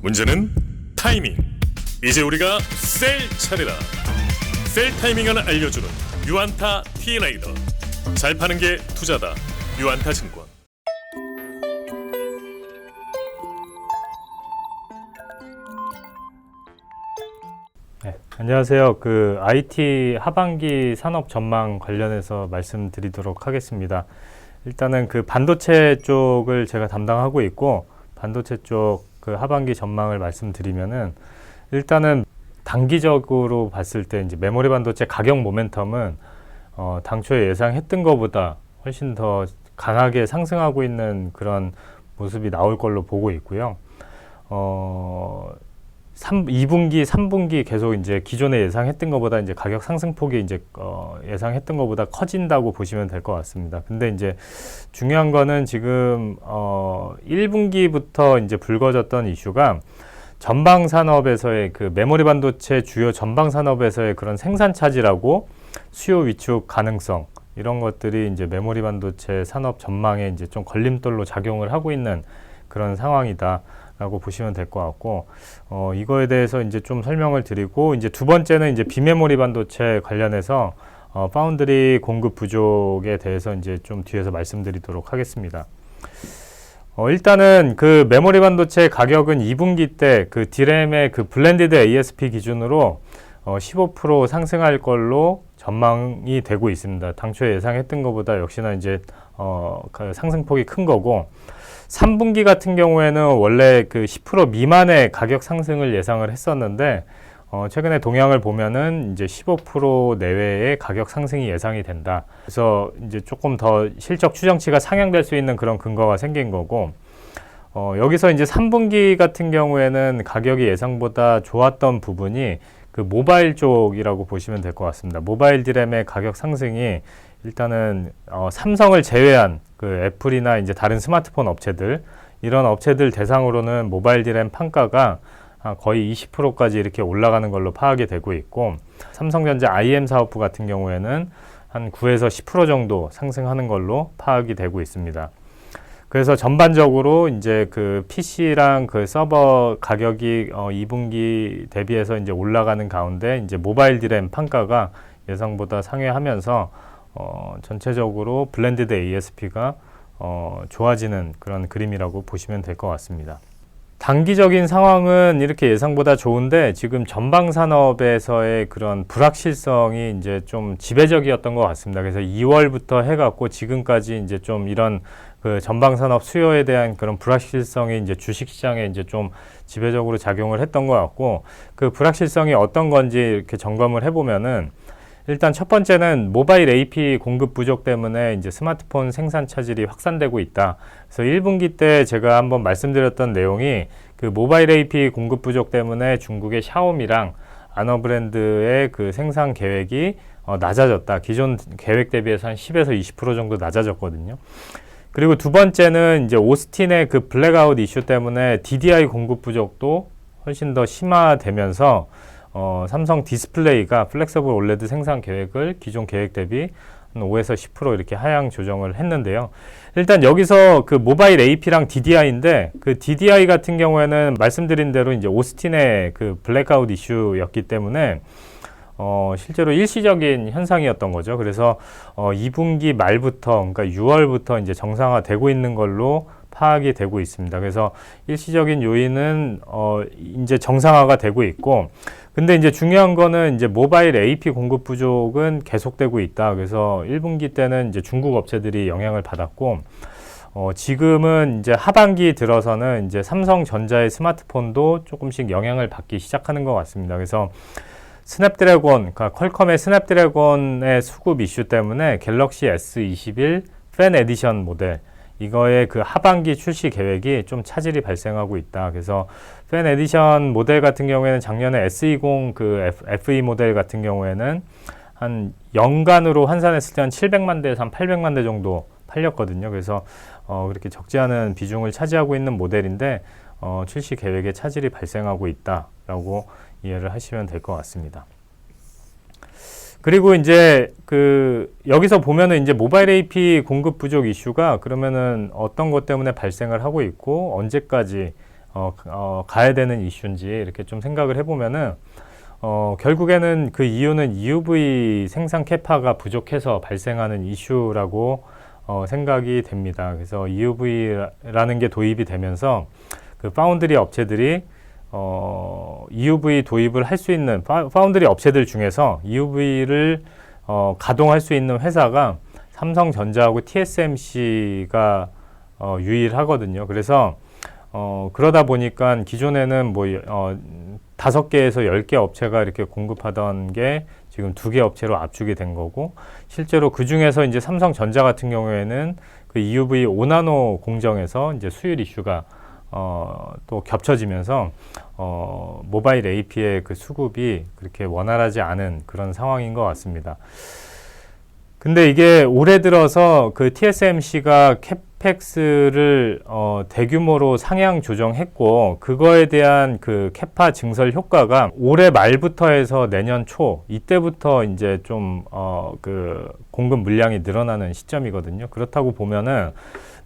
문제는 타이밍. 이제 우리가 셀 차례다. 셀 타이밍을 알려주는 유안타 T레이더. 잘 파는 게 투자다. 유안타 증권. 네, 안녕하세요. 그 IT 하반기 산업 전망 관련해서 말씀드리도록 하겠습니다. 일단은 그 반도체 쪽을 제가 담당하고 있고 반도체 쪽 그 하반기 전망을 말씀드리면은 일단은 단기적으로 봤을 때 이제 메모리 반도체 가격 모멘텀은 어, 당초에 예상했던 것보다 훨씬 더 강하게 상승하고 있는 그런 모습이 나올 걸로 보고 있고요. 어, 3, 2분기, 3분기 계속 이제 기존에 예상했던 것보다 이제 가격 상승폭이 이제 어, 예상했던 것보다 커진다고 보시면 될 것 같습니다. 근데 이제 중요한 거는 지금 어, 1분기부터 이제 불거졌던 이슈가 전방 산업에서의 그 메모리 반도체 주요 전방 산업에서의 그런 생산 차질하고 수요 위축 가능성 이런 것들이 이제 메모리 반도체 산업 전망에 이제 좀 걸림돌로 작용을 하고 있는 그런 상황이다. 라고 보시면 될 것 같고 어, 이거에 대해서 이제 좀 설명을 드리고 이제 두 번째는 이제 비메모리 반도체 관련해서 어, 파운드리 공급 부족에 대해서 이제 좀 뒤에서 말씀드리도록 하겠습니다. 어, 일단은 그 메모리 반도체 가격은 2분기 때 그 디램의 그 블렌디드 ASP 기준으로 어, 15% 상승할 걸로 전망이 되고 있습니다. 당초에 예상했던 것보다 역시나 이제 어, 그 상승폭이 큰 거고 3분기 같은 경우에는 원래 그 10% 미만의 가격 상승을 예상을 했었는데 어, 최근에 동향을 보면은 이제 15% 내외의 가격 상승이 예상이 된다. 그래서 이제 조금 더 실적 추정치가 상향될 수 있는 그런 근거가 생긴 거고 어, 여기서 이제 3분기 같은 경우에는 가격이 예상보다 좋았던 부분이 그 모바일 쪽이라고 보시면 될 것 같습니다. 모바일 디램의 가격 상승이 일단은 어, 삼성을 제외한 그 애플이나 이제 다른 스마트폰 업체들 이런 업체들 대상으로는 모바일 디램 판가가 아, 거의 20%까지 이렇게 올라가는 걸로 파악이 되고 있고 삼성전자 IM 사업부 같은 경우에는 한 9에서 10% 정도 상승하는 걸로 파악이 되고 있습니다. 그래서 전반적으로 이제 그 PC랑 그 서버 가격이 어 2분기 대비해서 이제 올라가는 가운데 이제 모바일 디램 판가가 예상보다 상회하면서 어 전체적으로 블렌디드 ASP가 어 좋아지는 그런 그림이라고 보시면 될 것 같습니다. 단기적인 상황은 이렇게 예상보다 좋은데 지금 전방 산업에서의 그런 불확실성이 이제 좀 지배적이었던 것 같습니다. 그래서 2월부터 해갖고 지금까지 이제 좀 이런 그 전방 산업 수요에 대한 그런 불확실성이 이제 주식 시장에 이제 좀 지배적으로 작용을 했던 것 같고 그 불확실성이 어떤 건지 이렇게 점검을 해보면은 일단 첫 번째는 모바일 AP 공급 부족 때문에 이제 스마트폰 생산 차질이 확산되고 있다. 그래서 1분기 때 제가 한번 말씀드렸던 내용이 그 모바일 AP 공급 부족 때문에 중국의 샤오미랑 아너 브랜드의 그 생산 계획이 어, 낮아졌다. 기존 계획 대비해서 한 10에서 20% 정도 낮아졌거든요. 그리고 두 번째는 이제 오스틴의 그 블랙아웃 이슈 때문에 DDI 공급 부족도 훨씬 더 심화되면서 어, 삼성 디스플레이가 플렉서블 올레드 생산 계획을 기존 계획 대비 5에서 10% 이렇게 하향 조정을 했는데요. 일단 여기서 그 모바일 AP랑 DDI인데 그 DDI 같은 경우에는 말씀드린 대로 이제 오스틴의 그 블랙아웃 이슈였기 때문에 어, 실제로 일시적인 현상이었던 거죠. 그래서 어, 2분기 말부터 그러니까 6월부터 이제 정상화되고 있는 걸로 파악이 되고 있습니다. 그래서 일시적인 요인은 어, 이제 정상화가 되고 있고 근데 이제 중요한 거는 이제 모바일 AP 공급 부족은 계속되고 있다. 그래서 1분기 때는 이제 중국 업체들이 영향을 받았고 어, 지금은 이제 하반기 들어서는 이제 삼성전자의 스마트폰도 조금씩 영향을 받기 시작하는 것 같습니다. 그래서 스냅드래곤, 그러니까 퀄컴의 스냅드래곤의 수급 이슈 때문에 갤럭시 S21 팬 에디션 모델 이거의 그 하반기 출시 계획이 좀 차질이 발생하고 있다. 그래서 팬 에디션 모델 같은 경우에는 작년에 S20 그 FE 모델 같은 경우에는 한 연간으로 환산했을 때 한 700만 대에서 한 800만 대 정도 팔렸거든요. 그래서 어 그렇게 적지 않은 비중을 차지하고 있는 모델인데 어 출시 계획에 차질이 발생하고 있다라고 이해를 하시면 될 것 같습니다. 그리고 이제 그 여기서 보면은 이제 모바일 AP 공급 부족 이슈가 그러면은 어떤 것 때문에 발생을 하고 있고 언제까지 어, 어, 가야 되는 이슈인지 이렇게 좀 생각을 해보면은 어, 결국에는 그 이유는 EUV 생산 캐파가 부족해서 발생하는 이슈라고 어, 생각이 됩니다. 그래서 EUV라는 게 도입이 되면서 그 파운드리 업체들이 어, EUV 도입을 할 수 있는 파, 파운드리 업체들 중에서 EUV를 어, 가동할 수 있는 회사가 삼성전자하고 TSMC가 어, 유일하거든요. 그래서 어, 그러다 보니까 기존에는 뭐 어, 다섯 개에서 열개 업체가 이렇게 공급하던 게 지금 두 개 업체로 압축이 된 거고 실제로 그 중에서 이제 삼성전자 같은 경우에는 그 EUV 5나노 공정에서 이제 수율 이슈가 어, 또 겹쳐지면서 어, 모바일 AP의 그 수급이 그렇게 원활하지 않은 그런 상황인 것 같습니다. 근데 이게 올해 들어서 그 TSMC가 캐펙스를 어, 대규모로 상향 조정했고 그거에 대한 그 캐파 증설 효과가 올해 말부터 해서 내년 초 이때부터 이제 좀 어, 그 공급 물량이 늘어나는 시점이거든요. 그렇다고 보면은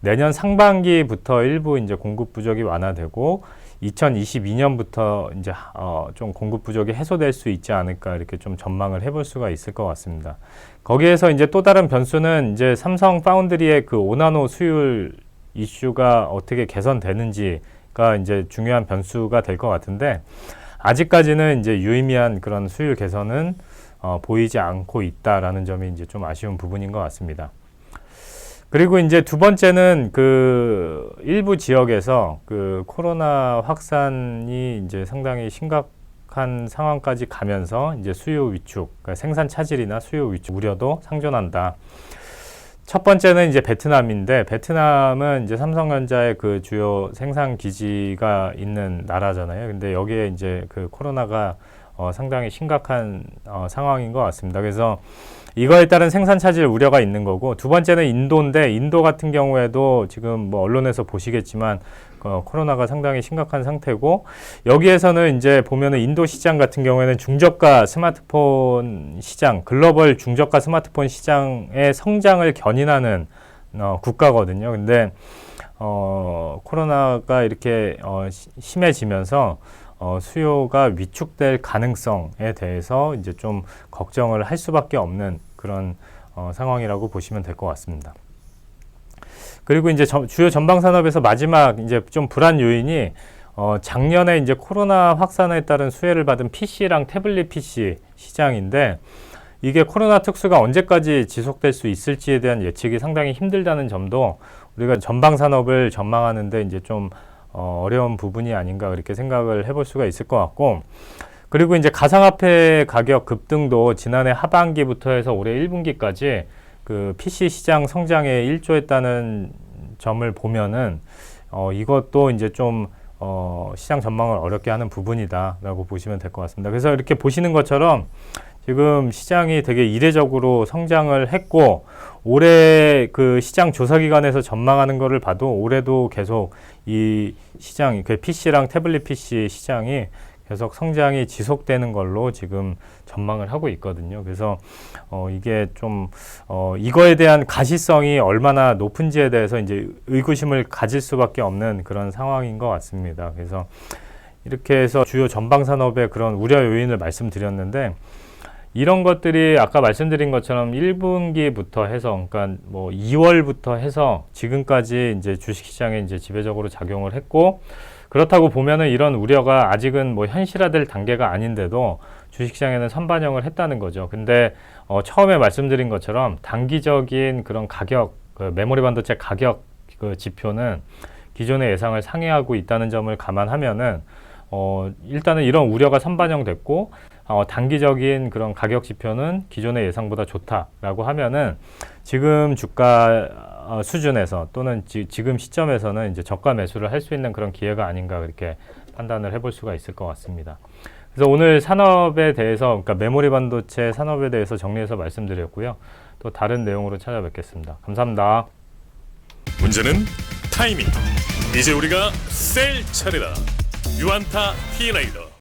내년 상반기부터 일부 이제 공급 부족이 완화되고 2022년부터 이제 어, 좀 공급 부족이 해소될 수 있지 않을까 이렇게 좀 전망을 해볼 수가 있을 것 같습니다. 거기에서 이제 또 다른 변수는 이제 삼성 파운드리의 그 5나노 수율 이슈가 어떻게 개선되는지가 이제 중요한 변수가 될 것 같은데 아직까지는 이제 유의미한 그런 수율 개선은 어, 보이지 않고 있다라는 점이 이제 좀 아쉬운 부분인 것 같습니다. 그리고 이제 두 번째는 그 일부 지역에서 그 코로나 확산이 이제 상당히 심각한 상황까지 가면서 이제 수요 위축, 그러니까 생산 차질이나 수요 위축 우려도 상존한다. 첫 번째는 이제 베트남인데 베트남은 이제 삼성전자의 그 주요 생산 기지가 있는 나라잖아요. 근데 여기에 이제 그 코로나가 어, 상당히 심각한 어, 상황인 것 같습니다. 그래서 이거에 따른 생산 차질 우려가 있는 거고 두 번째는 인도인데 인도 같은 경우에도 지금 뭐 언론에서 보시겠지만 어, 코로나가 상당히 심각한 상태고 여기에서는 이제 보면은 인도 시장 같은 경우에는 중저가 스마트폰 시장 글로벌 중저가 스마트폰 시장의 성장을 견인하는 어, 국가거든요. 근데 어, 코로나가 이렇게 어, 시- 심해지면서 어, 수요가 위축될 가능성에 대해서 이제 좀 걱정을 할 수밖에 없는 그런 어, 상황이라고 보시면 될 것 같습니다. 그리고 이제 저- 주요 전방 산업에서 마지막 이제 좀 불안 요인이 어, 작년에 이제 코로나 확산에 따른 수혜를 받은 PC랑 태블릿 PC 시장인데 이게 코로나 특수가 언제까지 지속될 수 있을지에 대한 예측이 상당히 힘들다는 점도 우리가 전방 산업을 전망하는데 이제 좀 어, 어려운 부분이 아닌가 그렇게 생각을 해볼 수가 있을 것 같고 그리고 이제 가상화폐 가격 급등도 지난해 하반기부터 해서 올해 1분기까지 그 PC 시장 성장에 일조했다는 점을 보면은 어, 이것도 이제 좀 어, 시장 전망을 어렵게 하는 부분이다라고 보시면 될 것 같습니다. 그래서 이렇게 보시는 것처럼 지금 시장이 되게 이례적으로 성장을 했고 올해 그 시장 조사 기관에서 전망하는 거를 봐도 올해도 계속 이 시장 그 PC랑 태블릿 PC 시장이 계속 성장이 지속되는 걸로 지금 전망을 하고 있거든요. 그래서 어 이게 좀 어 이거에 대한 가시성이 얼마나 높은지에 대해서 이제 의구심을 가질 수밖에 없는 그런 상황인 것 같습니다. 그래서 이렇게 해서 주요 전방 산업의 그런 우려 요인을 말씀드렸는데 이런 것들이 아까 말씀드린 것처럼 1분기부터 해서 그러니까 뭐 2월부터 해서 지금까지 이제 주식 시장에 이제 지배적으로 작용을 했고 그렇다고 보면은 이런 우려가 아직은 뭐 현실화될 단계가 아닌데도 주식 시장에는 선반영을 했다는 거죠. 근데 어 처음에 말씀드린 것처럼 단기적인 그런 가격 그 메모리 반도체 가격 그 지표는 기존의 예상을 상회하고 있다는 점을 감안하면은 어 일단은 이런 우려가 선반영됐고 어, 단기적인 그런 가격 지표는 기존의 예상보다 좋다라고 하면은 지금 주가 어, 수준에서 또는 지, 금 시점에서는 이제 저가 매수를 할 수 있는 그런 기회가 아닌가 그렇게 판단을 해볼 수가 있을 것 같습니다. 그래서 오늘 산업에 대해서 그러니까 메모리 반도체 산업에 대해서 정리해서 말씀드렸고요. 또 다른 내용으로 찾아뵙겠습니다. 감사합니다. 문제는 타이밍. 이제 우리가 셀 차례다. 유안타 T레이더.